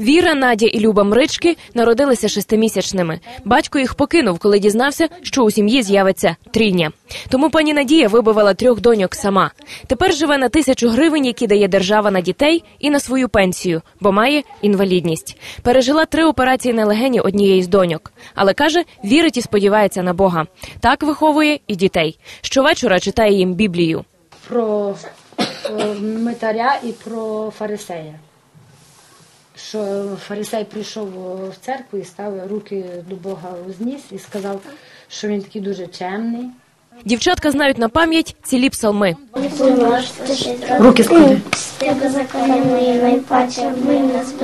Віра, Надя і Люба Мрички народилися шестимісячними. Батько їх покинув, коли дізнався, що у сім'ї з'явиться трійня. Тому пані Надія вибивала трьох доньок сама. Тепер живе на тисячу гривень, які дає держава на дітей, і на свою пенсію, бо має інвалідність. Пережила три операції на легені однієї з доньок, але каже, вірить і сподівається на Бога. Так виховує і дітей. Щовечора читає їм Біблію. про митаря і про фарисея. Що фарисей прийшов в церкву і став руки до Бога узніс і сказав, що він такий дуже чемний. Дівчатка знають на пам'ять цілі псалми. Руки склади. Ти беззаконня мої найпаче, нас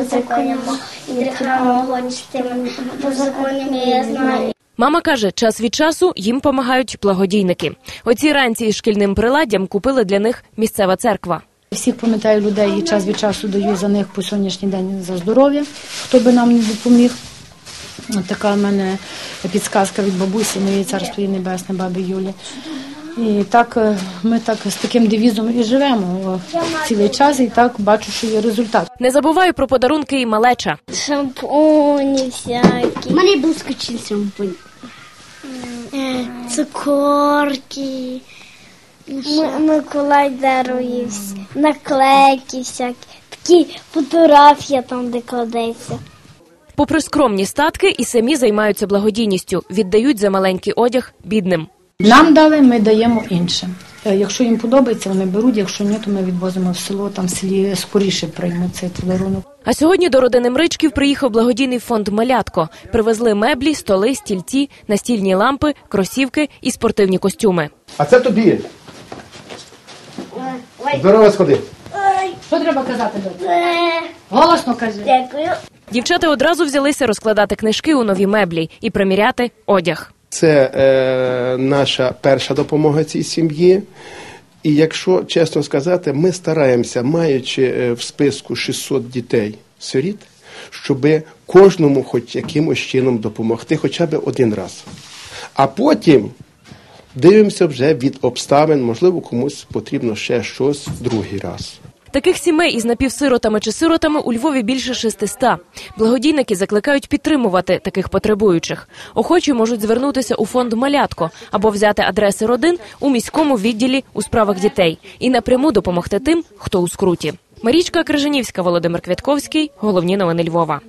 і чтими, беззаконня моє я знаю. Мама каже, час від часу їм допомагають благодійники. Оці ранці із шкільним приладдям купили для них місцева церква. Всіх пам'ятаю людей і час від часу даю за них по сьогоднішній день за здоров'я, хто би нам не допоміг. От така в мене підсказка від бабусі, моєї царство її небесне, баби Юлі. І так е, ми так з таким девізом і живемо цілий час, і так бачу, що є результат. Не забуваю про подарунки і малеча. Шампуні всякі. У мене шампунь. Е, Цукорки. М- Миколай дарує всі, наклейки всякі, такі фотографія там, де кладеться. Попри скромні статки, і самі займаються благодійністю, віддають за маленький одяг бідним. Нам дали, ми даємо іншим. Е, Якщо їм подобається, вони беруть. Якщо ні, то ми відвозимо в село. Там в селі скоріше приймуть цей подарунок. А сьогодні до родини Мричків приїхав благодійний фонд Малятко. Привезли меблі, столи, стільці, настільні лампи, кросівки і спортивні костюми. А це тобі. Здорово сходи. Що треба казати? Голосно кажи. Дякую. Дівчата одразу взялися розкладати книжки у нові меблі і приміряти одяг. Це е, наша перша допомога цій сім'ї. І якщо чесно сказати, ми стараємося, маючи е, в списку 600 дітей сиріт, щоб кожному хоч якимось чином допомогти, хоча б один раз. А потім дивимося вже від обставин, можливо, комусь потрібно ще щось другий раз. Таких сімей із напівсиротами чи сиротами у Львові більше 600. Благодійники закликають підтримувати таких потребуючих. Охочі можуть звернутися у фонд Малятко або взяти адреси родин у міському відділі у справах дітей і напряму допомогти тим, хто у скруті. Марічка Крижанівська, Володимир Квятковський. Головні новини Львова.